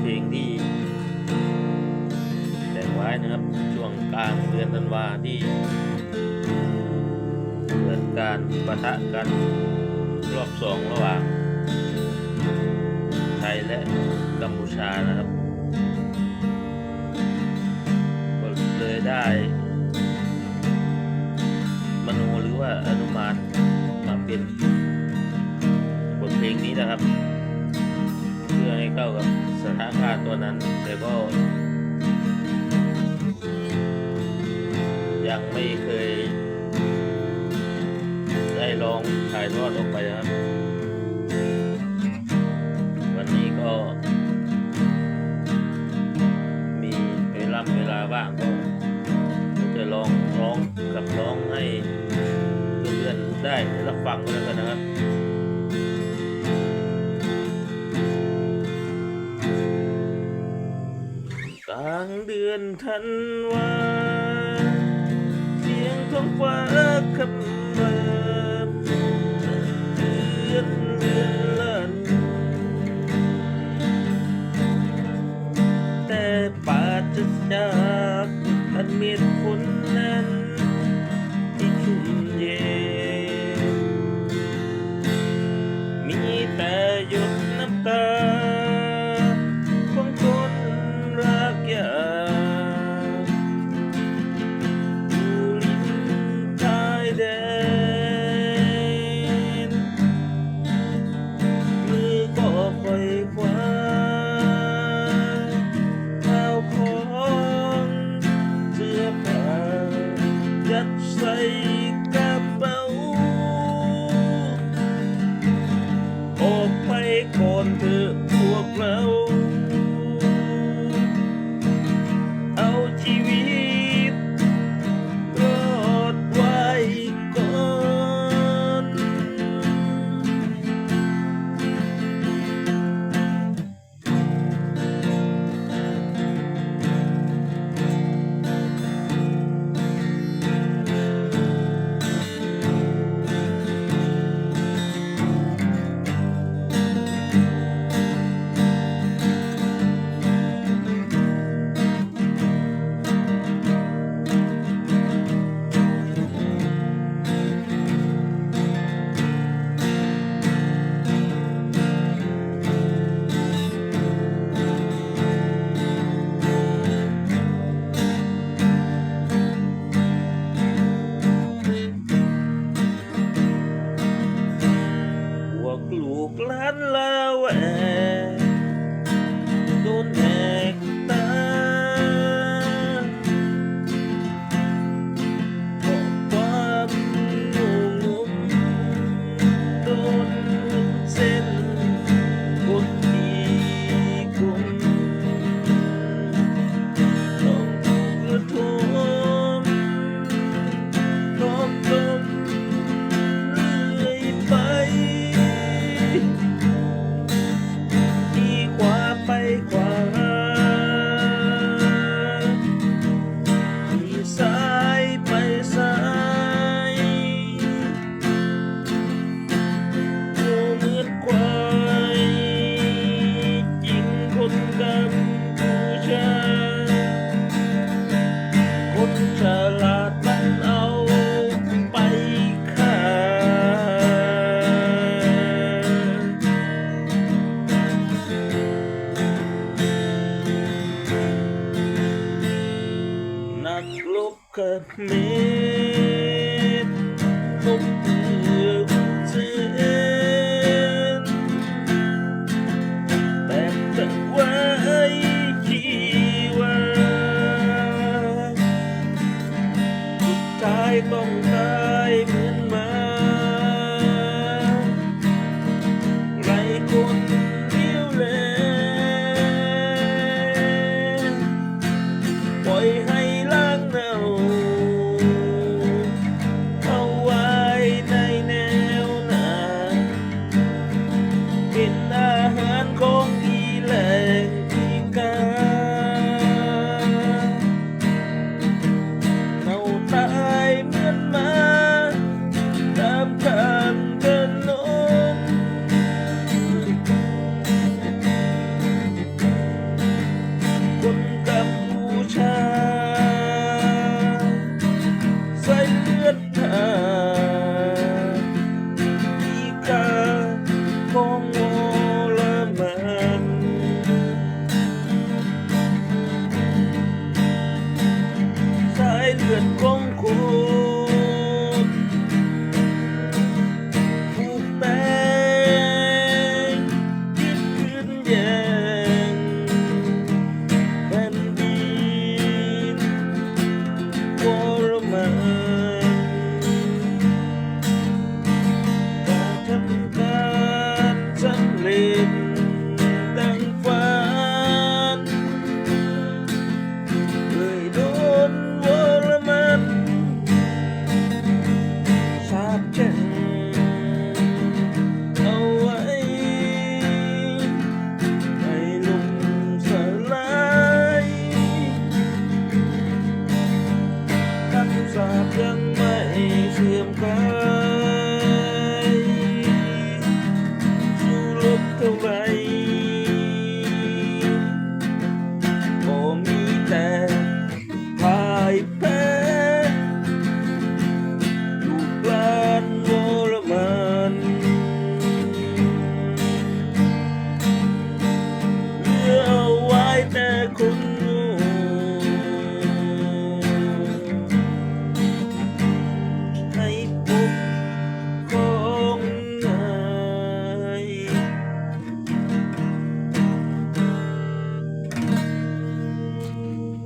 เพลงที่แต่งไว้นะครับช่วงกลางเดือนธันวาที่เกิดการประทะกันรอบสองระหว่าง ไทยและกัมพูชานะครับก็เลยได้ มโนหรือว่าอนุมานมาเป็น ตัวนั้นแต่ก็ ยังไม่เคย ได้ลองถ่ายทอดออกไปนะครับ วันนี้ก็ มีเวลาเวลาว่างก็จะลองร้องกับร้องให้เพื่อนๆได้รับฟังกันแล้วกันนะครับางเดือนธันวาเสียงท้องฟ้าคำ ลบเอนขอนกล